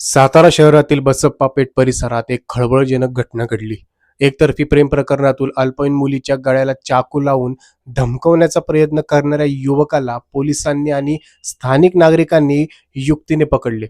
सातारा शहरातील बसप्पा पेठ परिसरात एक खळबळजनक घटना घडली. एकतर्फी प्रेम प्रकरणातून अल्पवयीन मुलीच्या गळ्याला चाकू लावून धमकवण्याचा प्रयत्न करणाऱ्या युवकाला पोलिसांनी आणि स्थानिक नागरिकांनी युक्तीने पकडले.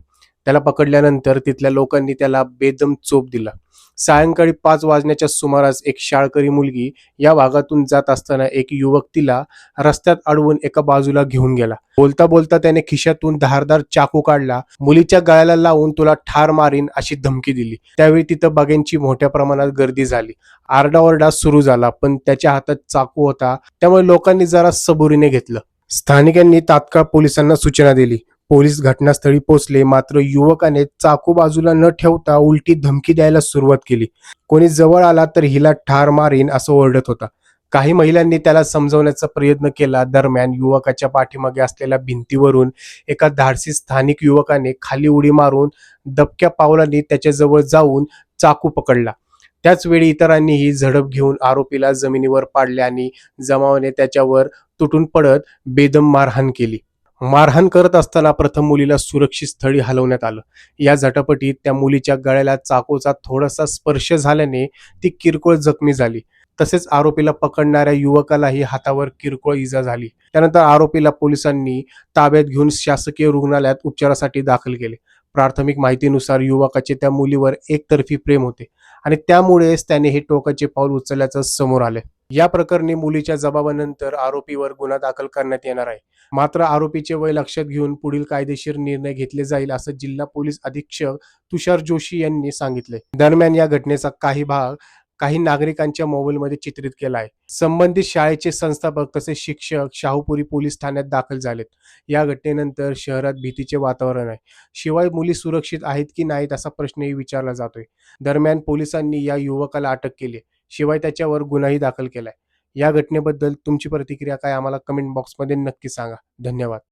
त्याला पकडल्यानंतर तिथल्या लोकांनी त्याला बेदम चोप दिला. सायंकाळी पाच वाजण्याच्या सुमारास एक शाळकरी मुलगी या भागातून जात असताना एक युवक तिला रस्त्यात अडवून एका बाजूला घेऊन गेला. बोलता बोलता त्याने खिशातून धारदार चाकू काढला. मुलीच्या गळ्याला लावून तुला ठार मारीन अशी धमकी दिली. त्यावेळी तिथं बागेंची मोठ्या प्रमाणात गर्दी झाली. आरडाओरडा सुरू झाला पण त्याच्या हातात चाकू होता. त्यामुळे लोकांनी जरा सबुरीने घेतलं. स्थानिकांनी तात्काळ पोलिसांना सूचना दिली. पोलीस घटनास्थळी पोहोचले. मात्र युवकाने चाकू बाजूला न ठेवता उलटी धमकी द्यायला सुरुवात केली. कोणी जवळ आला तर हिला ठार मारीन असं ओरडत होता. काही महिलांनी त्याला समजवण्याचा प्रयत्न केला. दरम्यान युवकाच्या पाठीमागे असलेल्या भिंतीवरून एका धाडसी स्थानिक युवकाने खाली उडी मारून दबक्या पावलांनी त्याच्याजवळ जाऊन चाकू पकडला. त्याच वेळी इतरांनीही झडप घेऊन आरोपीला जमिनीवर पाडले आणि जमावाने त्याच्यावर तुटून पडत बेदम मारहाण केली. मारहाण करत असताना प्रथम मुलीला सुरक्षित स्थळी हलवण्यात आलं. या झटापटीत त्या मुलीच्या गळ्याला चाकूचा थोडासा स्पर्श झाल्याने ती किरकोळ जखमी झाली. तसेच आरोपीला पकडणाऱ्या युवकालाही हातावर किरकोळ इजा झाली. त्यानंतर आरोपीला पोलिसांनी ताब्यात घेऊन शासकीय रुग्णालयात उपचारासाठी दाखल केले. प्राथमिक माहितीनुसार युवकाचे त्या मुलीवर एकतर्फी प्रेम होते आणि त्यामुळेच त्याने हे टोकाचे पाऊल उचलल्याचं समोर आले या प्रकरणी मुलीच्या जबाबानंतर आरोपीवर गुन्हा दाखल करण्यात येणार आहे. मात्र आरोपीचे वय लक्षात घेऊन पुढील कायदेशीर निर्णय घेतले जाईल असं जिल्हा पोलीस अधीक्षक तुषार जोशी यांनी सांगितले दरम्यान या घटनेचा काही भाग काही नागरिकांच्या मोबाईलमध्ये चित्रित केला आहे संबंधित शाळेचे संस्थापक तसेच शिक्षक शाहूपुरी पोलीस ठाण्यात दाखल झालेत. या घटनेनंतर शहरात भीतीचे वातावरण आहे. शिवाय मुली सुरक्षित आहेत की नाहीत असा प्रश्नही विचारला जातोय. दरम्यान पोलिसांनी या युवकाला अटक केली शिवाय त्याच्यावर गुन्हाही दाखल केलाय. या घटनेबद्दल तुमची प्रतिक्रिया काय? आम्हाला कमेंट बॉक्समध्ये नक्की सांगा. धन्यवाद.